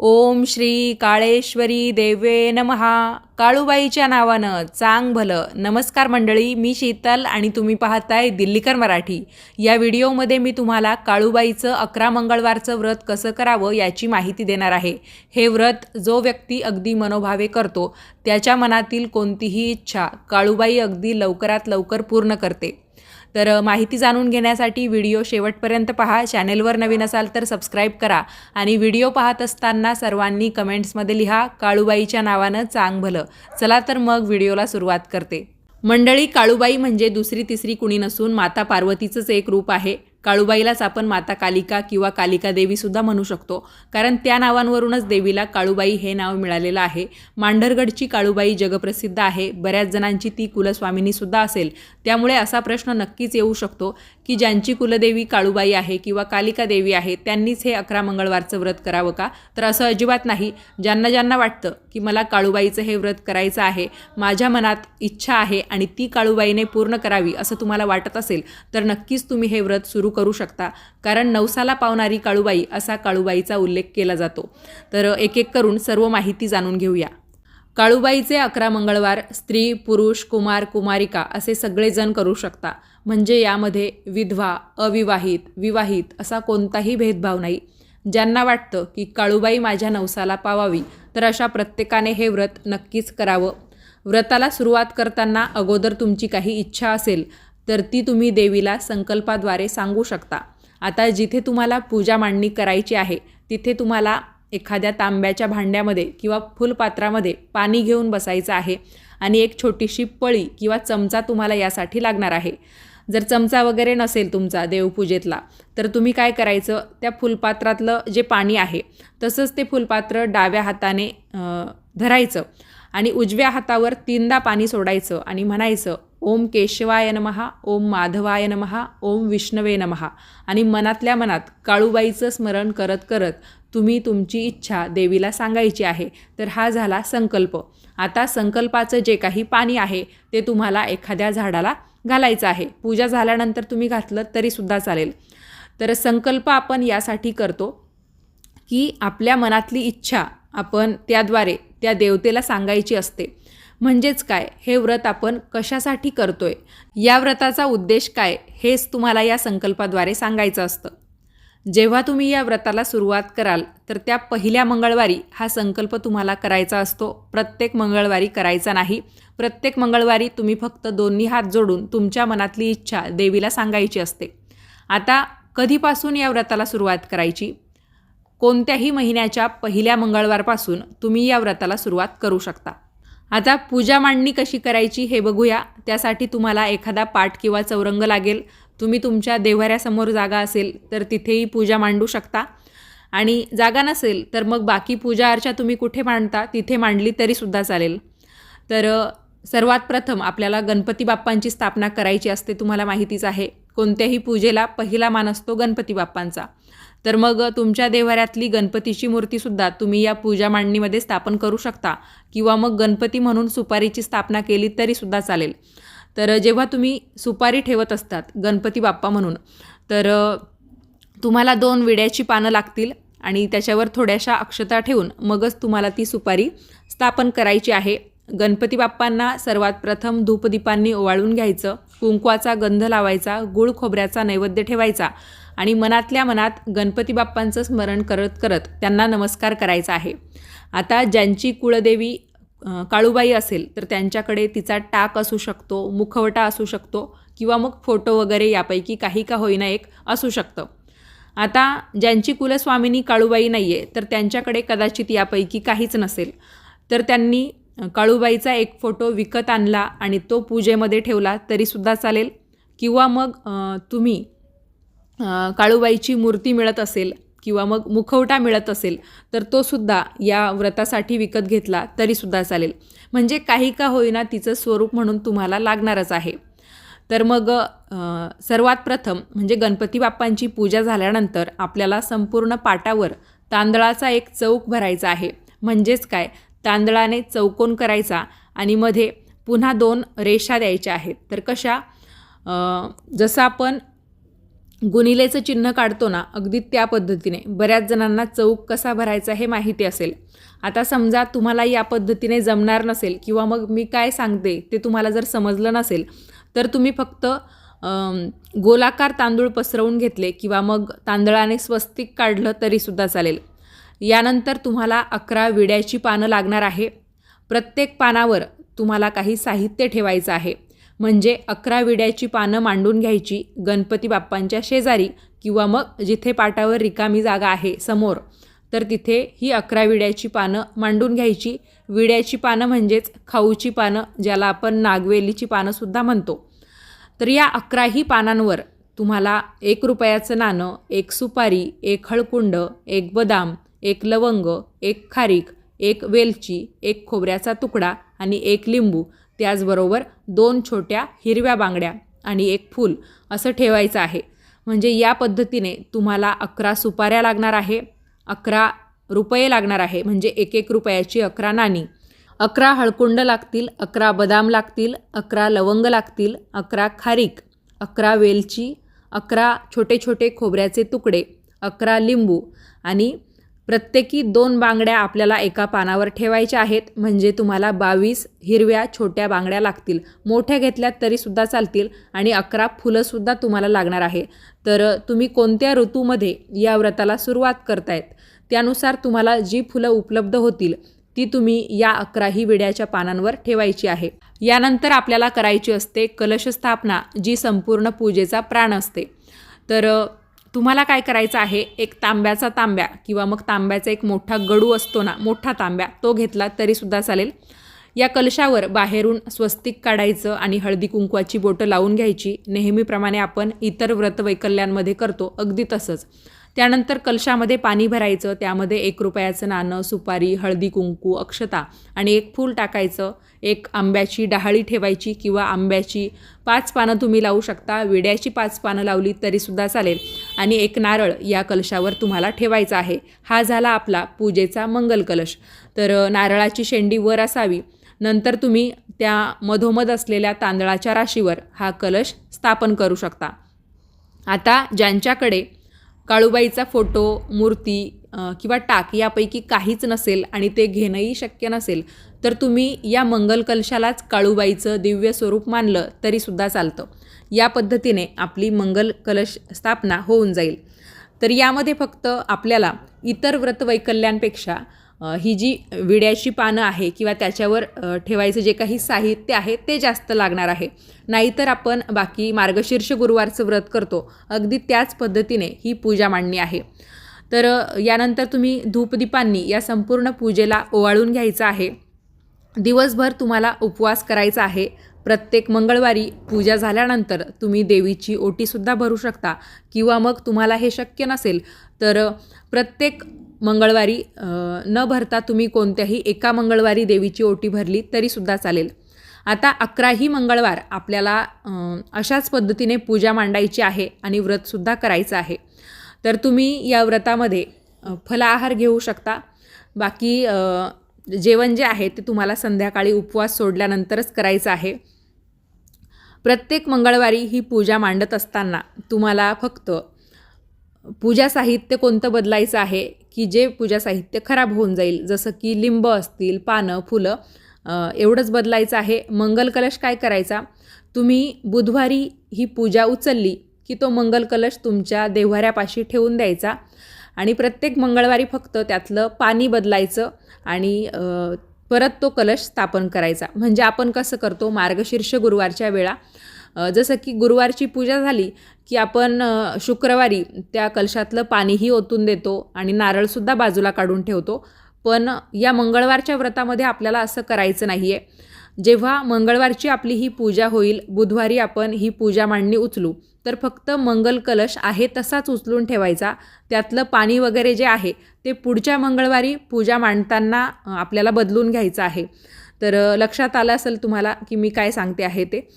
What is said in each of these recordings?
ओम श्री काळेश्वरी देवे नमहा काळूबाईच्या नावानं चांग भलं नमस्कार मंडळी मी शीतल आणि तुम्ही पाहताय दिल्लीकर मराठी. या व्हिडिओमध्ये मी तुम्हाला काळूबाईचं अकरा मंगळवारचं व्रत कसं करावं याची माहिती देणार आहे. हे व्रत जो व्यक्ती अगदी मनोभावे करतो त्याच्या मनातील कोणतीही इच्छा काळूबाई अगदी लवकरात लवकर पूर्ण करते. तर माहिती जाणून घेण्यासाठी व्हिडिओ शेवटपर्यंत पहा. चॅनेलवर नवीन असाल तर सबस्क्राईब करा आणि व्हिडिओ पाहत असताना सर्वांनी कमेंट्समध्ये लिहा काळूबाईच्या नावानं चांग भलं चला तर मग व्हिडिओला सुरुवात करते. मंडळी काळूबाई म्हणजे दुसरी तिसरी कुणी नसून माता पार्वतीचंच एक रूप आहे. काळूबाईलाच आपण माता कालिका किंवा कालिका देवीसुद्धा म्हणू शकतो. कारण त्या नावांवरूनच देवीला काळूबाई हे नाव मिळालेलं आहे. मांढरगडची काळूबाई जगप्रसिद्ध आहे. बऱ्याच जणांची ती कुलस्वामिनीसुद्धा असेल. त्यामुळे असा प्रश्न नक्कीच येऊ शकतो की ज्यांची कुलदेवी काळूबाई आहे किंवा कालिका देवी आहे त्यांनीच हे अकरा मंगळवारचं व्रत करावं का? तर असं अजिबात नाही. ज्यांना ज्यांना वाटतं की मला काळूबाईचं हे व्रत करायचं आहे माझ्या मनात इच्छा आहे आणि ती काळूबाईने पूर्ण करावी असं तुम्हाला वाटत असेल तर नक्कीच तुम्ही हे व्रत सुरू करू शकता. कारण नवसाला पावणारी काळूबाई असा काळूबाईचा उल्लेख केला जातो. तर एक एक करून सर्व माहिती जाणून घेऊया. काळूबाईचे अकरा मंगळवार स्त्री पुरुष कुमार कुमारिका असे सगळेजण करू शकता. म्हणजे यामध्ये विधवा अविवाहित विवाहित असा कोणताही भेदभाव नाही. ज्यांना वाटतं की काळूबाई माझ्या नवसाला पावावी तर अशा प्रत्येकाने हे व्रत नक्कीच करावं. व्रताला सुरुवात करताना अगोदर तुमची काही इच्छा असेल तर ती तुम्ही देवीला संकल्पाद्वारे सांगू शकता. आता जिथे तुम्हाला पूजा मांडणी करायची आहे तिथे तुम्हाला एखाद्या तांब्याच्या भांड्यामध्ये किंवा फुलपात्रामध्ये पाणी घेऊन बसायचं आहे आणि एक छोटीशी पळी किंवा चमचा तुम्हाला यासाठी लागणार आहे. जर चमचा वगैरे नसेल तुमचा देवपूजेतला तर तुम्ही काय करायचं त्या फुलपात्रातलं जे पाणी आहे तसंच ते फुलपात्र डाव्या हाताने धरायचं आणि उजव्या हातावर तीनदा पाणी सोडायचं आणि म्हणायचं ओम केशवाय नमहा ओम माधवाय नमहा ओम विष्णवे नमहा आणि मनातल्या मनात काळूबाईचं स्मरण करत करत तुम्ही तुमची इच्छा देवीला सांगायची आहे. तर हा झाला संकल्प. आता संकल्पाचं जे काही पाणी आहे ते तुम्हाला एखाद्या झाडाला घालायचं आहे. पूजा झाल्यानंतर तुम्ही घातलं तरीसुद्धा चालेल. तर संकल्प आपण यासाठी करतो की आपल्या मनातली इच्छा आपण त्याद्वारे त्या देवतेला सांगायची असते. म्हणजेच काय? हे व्रत आपण कशासाठी करतोय? या व्रताचा उद्देश काय? हेच तुम्हाला या संकल्पाद्वारे सांगायचं असतं. जेव्हा तुम्ही या व्रताला सुरुवात कराल तर त्या पहिल्या मंगळवारी हा संकल्प तुम्हाला करायचा असतो. प्रत्येक मंगळवारी करायचा नाही. प्रत्येक मंगळवारी तुम्ही फक्त दोन्ही हात जोडून तुमच्या मनातली इच्छा देवीला सांगायची असते. आता कधीपासून या व्रताला सुरुवात करायची? कोणत्याही महिन्याच्या पहिल्या मंगळवारपासून तुम्ही या व्रताला सुरुवात करू शकता. आता पूजा मांडणी कशी करायची हे बघूया. त्यासाठी तुम्हाला एखादा पाठ किंवा चौरंग लागेल. तुम्ही तुमच्या देव्हाऱ्यासमोर जागा असेल तर तिथेही पूजा मांडू शकता. आणि जागा नसेल तर मग बाकी पूजा अर्चा तुम्ही कुठे मांडता तिथे मांडली तरीसुद्धा चालेल. तर सर्वात प्रथम आपल्याला गणपती बाप्पांची स्थापना करायची असते तुम्हाला माहितीच आहे. कोणत्याही पूजेला पहिला मान असतो गणपती बाप्पांचा. तर मग तुमच्या देवऱ्यातली गणपतीची मूर्तीसुद्धा तुम्ही या पूजा मांडणीमध्ये स्थापन करू शकता. किंवा मग गणपती म्हणून सुपारीची स्थापना केली तरीसुद्धा चालेल. तर जेव्हा तुम्ही सुपारी ठेवत असतात गणपती बाप्पा म्हणून तर तुम्हाला दोन विड्याची पानं लागतील आणि त्याच्यावर थोड्याशा अक्षता ठेवून मगच तुम्हाला ती सुपारी स्थापन करायची आहे. गणपती बाप्पांना सर्वात प्रथम धूपदीपांनी ओवाळून घ्यायचं कुंकवाचा गंध लावायचा गुळ खोबऱ्याचा नैवेद्य ठेवायचा आणि मनातल्या मनात गणपती बाप्पांचं स्मरण करत करत त्यांना नमस्कार करायचा आहे. आता ज्यांची कुळदेवी काळूबाई असेल तर त्यांच्याकडे तिचा टाक असू शकतो मुखवटा असू शकतो किंवा मग फोटो वगैरे यापैकी काही का होईना एक असू शकतं. आता ज्यांची कुलस्वामिनी काळूबाई नाही आहे तर त्यांच्याकडे कदाचित यापैकी काहीच नसेल. तर त्यांनी काळूबाईचा एक फोटो विकत आणला आणि तो पूजेमध्ये ठेवला तरीसुद्धा चालेल. किंवा मग तुम्ही काळूबाईची मूर्ती मिळत असेल किंवा मग मुखवटा मिळत असेल तर तो सुद्धा या व्रतासाठी विकत घेतला तरीसुद्धा चालेल. म्हणजे काही का होईना तिचं स्वरूप म्हणून तुम्हाला लागणारच आहे. तर मग सर्वात प्रथम म्हणजे गणपती बाप्पांची पूजा झाल्यानंतर आपल्याला संपूर्ण पाटावर तांदळाचा एक चौक भरायचा आहे. म्हणजेच काय? तांदळाने चौकोन करायचा आणि मध्ये पुन्हा दोन रेषा द्यायच्या आहेत. तर कशा? जसं आपण गुणिलेचं चिन्ह काढतो ना अगदी त्या पद्धतीने. बऱ्याच जणांना चौक कसा भरायचा हे माहिती असेल. आता समजा तुम्हाला या पद्धतीने जमणार नसेल किंवा मग मी काय सांगते ते तुम्हाला जर समजलं नसेल तर तुम्ही फक्त गोलाकार तांदूळ पसरवून घेतले किंवा मग तांदळाने स्वस्तिक काढलं तरीसुद्धा चालेल. यानंतर तुम्हाला अकरा विड्याची पानं लागणार आहे. प्रत्येक पानावर तुम्हाला काही साहित्य ठेवायचं आहे. म्हणजे अकरा विड्याची पानं मांडून घ्यायची गणपती बाप्पांच्या शेजारी किंवा मग जिथे पाटावर रिकामी जागा आहे समोर. तर तिथे ही अकरा विड्याची पानं मांडून घ्यायची. विड्याची पानं म्हणजेच खाऊची पानं ज्याला आपण नागवेलीची पानंसुद्धा म्हणतो. तर या अकराही पानांवर तुम्हाला एक रुपयाचं नाणं एक सुपारी एक हळकुंड एक बदाम एक लवंग एक खारीक एक वेलची एक खोबऱ्याचा तुकडा आणि एक लिंबू त्याचबरोबर दोन छोट्या हिरव्या बांगड्या आणि एक फूल असं ठेवायचं आहे. म्हणजे या पद्धतीने तुम्हाला अकरा सुपाऱ्या लागणार आहे. अकरा रुपये लागणार आहे. म्हणजे एक एक रुपयाची अकरा नाणी. अकरा हळकुंड लागतील अकरा बदाम लागतील अकरा लवंग लागतील अकरा खारीक अकरा वेलची अकरा छोटे छोटे खोबऱ्याचे तुकडे अकरा लिंबू आणि प्रत्येकी दोन बांगड्या आपल्याला एका पानावर ठेवायच्या आहेत. म्हणजे तुम्हाला बावीस हिरव्या छोट्या बांगड्या लागतील. मोठ्या घेतल्यात तरीसुद्धा चालतील आणि अकरा फुलंसुद्धा तुम्हाला लागणार आहे. तर तुम्ही कोणत्या ऋतूमध्ये या व्रताला सुरुवात करतायत? त्यानुसार तुम्हाला जी फुलं उपलब्ध होतील ती तुम्ही या अकराही विड्याच्या पानांवर ठेवायची आहे. यानंतर आपल्याला करायची असते कलश स्थापना जी संपूर्ण पूजेचा प्राण असते. तर तुम्हाला काय करायचं आहे? एक तांब्याचा तांब्या किंवा मग तांब्याचा एक मोठा गडू असतो ना मोठा तांब्या तो घेतला तरीसुद्धा चालेल. या कलशावर बाहेरून स्वस्तिक काढायचं आणि हळदी कुंकवाची बोटं लावून घ्यायची. नेहमीप्रमाणे आपण इतर व्रत वैकल्यांमध्ये करतो अगदी तसंच. त्यानंतर कलशामध्ये पाणी भरायचं त्यामध्ये एक रुपयाचं नाणं सुपारी हळदी कुंकू अक्षता आणि एक फूल टाकायचं. एक आंब्याची डहाळी ठेवायची किंवा आंब्याची पाच पानं तुम्ही लावू शकता. विड्याची पाच पानं लावली तरीसुद्धा चालेल. आणि एक नारळ या कलशावर तुम्हाला ठेवायचा आहे. हा झाला आपला पूजेचा मंगल कलश. तर नारळाची शेंडी वर असावी. नंतर तुम्ही त्या मधोमध असलेल्या तांदळाच्या राशीवर हा कलश स्थापन करू शकता. आता ज्यांच्याकडे काळूबाईचा फोटो मूर्ती किंवा टाक यापैकी काहीच नसेल आणि ते घेणंही शक्य नसेल तर तुम्ही या मंगल कलशालाच काळूबाईचं दिव्य स्वरूप मानलं तरीसुद्धा चालतं. या पद्धतीने आपली मंगल कलश स्थापना होऊन जाईल. तर यामध्ये फक्त आपल्याला इतर व्रतवैकल्यांपेक्षा ही जी विड्याची पानं आहे किंवा त्याच्यावर ठेवायचं जे काही साहित्य आहे ते जास्त लागणार आहे. नाहीतर आपण बाकी मार्गशीर्ष गुरुवारचं व्रत करतो. अगदी त्याच पद्धतीने ही पूजा मांडणी आहे. तर यानंतर तुम्ही धूपदीपांनी या संपूर्ण पूजेला ओवाळून घ्यायचं आहे. दिवसभर तुम्हाला उपवास करायचा आहे. प्रत्येक मंगळवारी पूजा झाल्यानंतर तुम्ही देवीची ओटीसुद्धा भरू शकता किंवा मग तुम्हाला हे शक्य नसेल तर प्रत्येक मंगळवारी न भरता तुम्ही कोणत्याही एका मंगळवारी देवीची ओटी भरली तरीसुद्धा चालेल. आता अकराही मंगळवार आपल्याला अशाच पद्धतीने पूजा मांडायची आहे आणि व्रतसुद्धा करायचं आहे. तर तुम्ही या व्रतामध्ये फलाहार घेऊ शकता. बाकी जेवण जे आहे ते तुम्हाला संध्याकाळी उपवास सोडल्यानंतरच करायचं आहे. प्रत्येक मंगळवारी ही पूजा मांडत असताना तुम्हाला फक्त पूजा साहित्य कोणतं बदलायचं आहे की जे पूजा साहित्य खराब होऊन जाईल जसं की लिंब असतील पानं फुलं एवढंच बदलायचं आहे. मंगल कलश काय करायचा? तुम्ही बुधवारी ही पूजा उचलली की तो मंगल कलश तुमच्या देव्हाऱ्यापाशी ठेवून द्यायचा. आणि प्रत्येक मंगळवारी फक्त त्यातलं पाणी बदलायचं आणि परत तो कलश स्थापन करायचा. म्हणजे आपण कसं करतो मार्गशीर्ष गुरुवारच्या वेळा जसं की गुरुवारची पूजा झाली की आपण शुक्रवारी त्या कलशातलं पाणीही ओतून देतो आणि नारळसुद्धा बाजूला काढून ठेवतो. पण या मंगळवारच्या व्रतामध्ये आपल्याला असं करायचं नाही आहे जेव्हा मंगळवारची आपली ही पूजा होईल बुधवारी आपण ही पूजा मांडणी उचलू. तर फक्त मंगल कलश आहे तसाच उचलून ठेवायचा. त्यातलं पाणी वगैरे जे आहे ते पुढच्या मंगळवारी पूजा मांडताना आपल्याला बदलून घ्यायचं आहे. तर लक्षात आलं असेल तुम्हाला की मी काय सांगते आहे ते.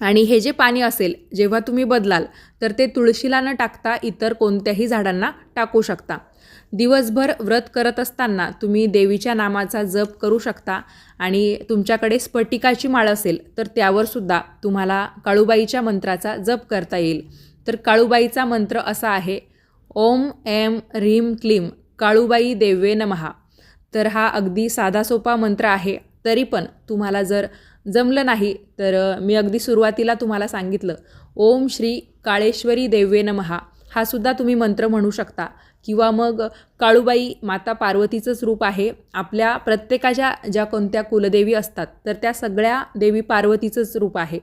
आणि हे जे पाणी असेल जेव्हा तुम्ही बदलाल तर ते तुळशीला न टाकता इतर कोणत्याही झाडांना टाकू शकता. दिवसभर व्रत करत असताना तुम्ही देवीच्या नामाचा जप करू शकता आणि तुमच्याकडे स्फटिकाची माळ असेल तर त्यावरसुद्धा तुम्हाला काळूबाईच्या मंत्राचा जप करता येईल. तर काळूबाईचा मंत्र असा आहे ओम एम ह्रीम क्लीम काळूबाई देवे नमहा तर हा अगदी साधा सोपा मंत्र आहे तरी पण तुम्हाला जर जमलं नाही तर मी अगदी सुरुवातीला तुम्हाला सांगितलं ओम श्री काळेश्वरी देवे नमहा हा सुद्धा तुम्ही मंत्र म्हणू शकता. किंवा मग काळूबाई माता पार्वतीचंच रूप आहे आपल्या प्रत्येकाच्या ज्या कोणत्या कुलदेवी असतात तर त्या सगळ्या देवी पार्वतीचंच रूप आहे.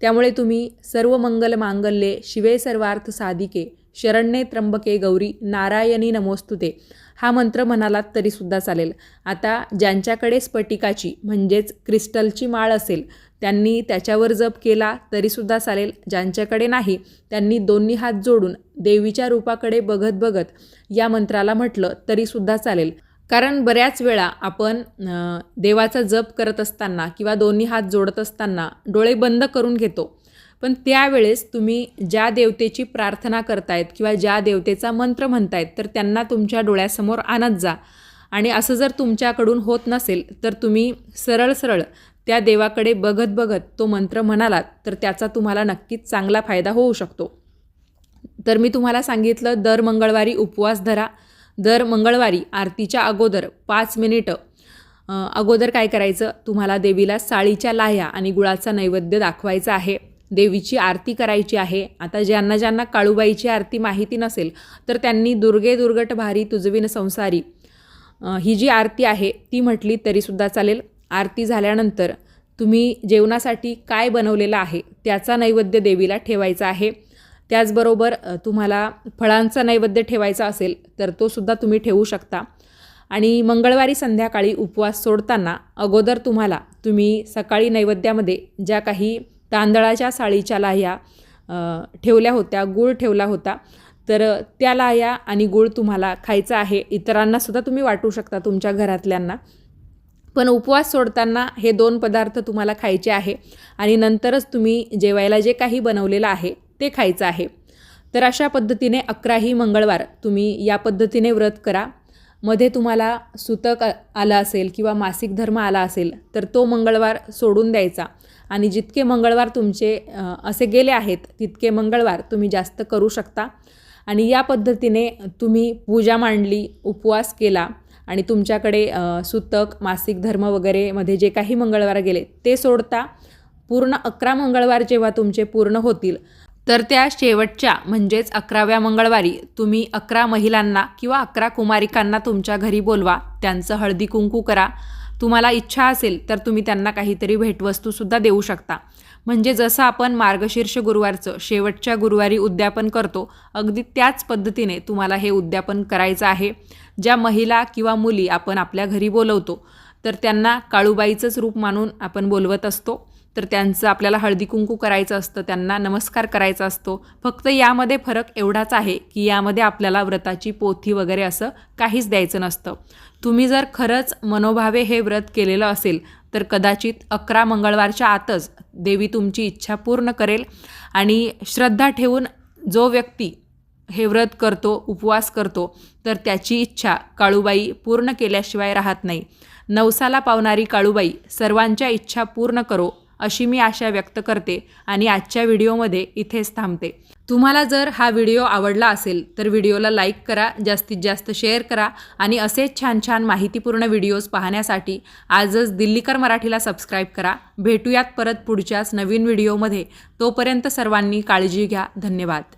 त्यामुळे तुम्ही सर्व मंगल मांगल्ये शिवे सर्वार्थ साधिके शरण्ये त्र्यंबके गौरी नारायणी नमोस्तुते हा मंत्र म्हणालात तरीसुद्धा चालेल. आता ज्यांच्याकडे स्फटिकाची म्हणजेच क्रिस्टलची माळ असेल त्यांनी त्याच्यावर जप केला तरीसुद्धा चालेल. ज्यांच्याकडे नाही त्यांनी दोन्ही हात जोडून देवीच्या रूपाकडे बघत बघत या मंत्राला म्हटलं तरीसुद्धा चालेल. कारण बऱ्याच वेळा आपण देवाचा जप करत असताना किंवा दोन्ही हात जोडत असताना डोळे बंद करून घेतो. पण त्यावेळेस तुम्ही ज्या देवतेची प्रार्थना करतायत किंवा ज्या देवतेचा मंत्र म्हणतायत तर त्यांना तुमच्या डोळ्यासमोर आणत जा. आणि असं जर तुमच्याकडून होत नसेल तर तुम्ही सरळ सरळ त्या देवाकडे बघत बघत तो मंत्र म्हणालात तर त्याचा तुम्हाला नक्कीच चांगला फायदा होऊ शकतो. तर मी तुम्हाला सांगितलं दर मंगळवारी उपवास धरा. दर मंगळवारी आरतीच्या अगोदर पाच मिनिटं अगोदर काय करायचं? तुम्हाला देवीला साळीच्या लाह्या आणि गुळाचा नैवेद्य दाखवायचा आहे. देवीची आरती करायची आहे. आता ज्यांना ज्यांना काळूबाईची आरती माहिती नसेल तर त्यांनी दुर्गे दुर्गट भारी तुजवीन संसारी ही जी आरती आहे ती म्हटली तरीसुद्धा चालेल. आरती झाल्यानंतर तुम्ही जेवणासाठी काय बनवलेलं आहे त्याचा नैवेद्य देवीला ठेवायचा आहे. त्याचबरोबर तुम्हाला फळांचा नैवेद्य ठेवायचा असेल तर तो सुद्धा तुम्ही ठेवू शकता. आणि मंगळवारी संध्याकाळी उपवास सोडताना अगोदर तुम्हाला तुम्ही सकाळी नैवेद्यामध्ये ज्या काही तांदळाच्या साळीच्या लाह्या ठेवल्या होत्या गूळ ठेवला होता तर त्या लाह्या आणि गूळ तुम्हाला खायचा आहे. इतरांनासुद्धा तुम्ही वाटू शकता तुमच्या घरातल्यांना. पण उपवास सोडताना हे दोन पदार्थ तुम्हाला खायचे आहे आणि नंतरच तुम्ही जेवायला जे काही बनवलेलं आहे ते खायचं आहे. तर अशा पद्धतीने अकराही मंगळवार तुम्ही या पद्धतीने व्रत करा. मध्ये तुम्हाला सुतक आलं असेल किंवा मासिक धर्म आला असेल तर तो मंगळवार सोडून द्यायचा. आणि जितके मंगळवार तुमचे असे गेले आहेत तितके मंगळवार तुम्ही जास्त करू शकता. आणि या पद्धतीने तुम्ही पूजा मांडली उपवास केला आणि तुमच्याकडे सुतक मासिक धर्म वगैरेमध्ये जे काही मंगळवार गेले ते सोडता पूर्ण अकरा मंगळवार जेव्हा तुमचे पूर्ण होतील तर त्या शेवटच्या म्हणजेच अकराव्या मंगळवारी तुम्ही अकरा महिलांना किंवा अकरा कुमारिकांना तुमच्या घरी बोलवा. त्यांचं हळदी कुंकू करा. तुम्हाला इच्छा असेल तर तुम्ही त्यांना काहीतरी भेटवस्तूसुद्धा देऊ शकता. म्हणजे जसं आपण मार्गशीर्ष गुरुवारचं शेवटच्या गुरुवारी उद्यापन करतो अगदी त्याच पद्धतीने तुम्हाला हे उद्यापन करायचं आहे ज्या महिला किंवा मुली आपण आपल्या घरी बोलवतो. तर त्यांना काळूबाईचंच रूप मानून आपण बोलवत असतो. तर त्यांचं आपल्याला हळदी कुंकू करायचं असतं त्यांना नमस्कार करायचा असतो. फक्त यामध्ये फरक एवढाच आहे की यामध्ये आपल्याला व्रताची पोथी वगैरे असं काहीच द्यायचं नसतं. तुम्ही जर खरंच मनोभावे हे व्रत केलेलं असेल तर कदाचित अकरा मंगळवारच्या आतच देवी तुमची इच्छा पूर्ण करेल आणि श्रद्धा ठेवून जो व्यक्ती हे व्रत करतो उपवास करतो तर त्याची इच्छा काळूबाई पूर्ण केल्याशिवाय राहत नाही. नवसाला पावणारी काळूबाई सर्वांच्या इच्छा पूर्ण करो. अशी मी आशा व्यक्त करते आणि आजच्या व्हिडिओमध्ये इथेच थांबते. तुम्हाला जर हा व्हिडिओ आवडला असेल तर व्हिडिओला लाईक करा जास्तीत जास्त शेअर करा आणि असेच छान छान माहितीपूर्ण व्हिडिओज पाहण्यासाठी आजच दिल्लीकर मराठीला सबस्क्राईब करा. भेटूयात परत पुढच्याच नवीन व्हिडिओमध्ये. तोपर्यंत सर्वांनी काळजी घ्या. धन्यवाद.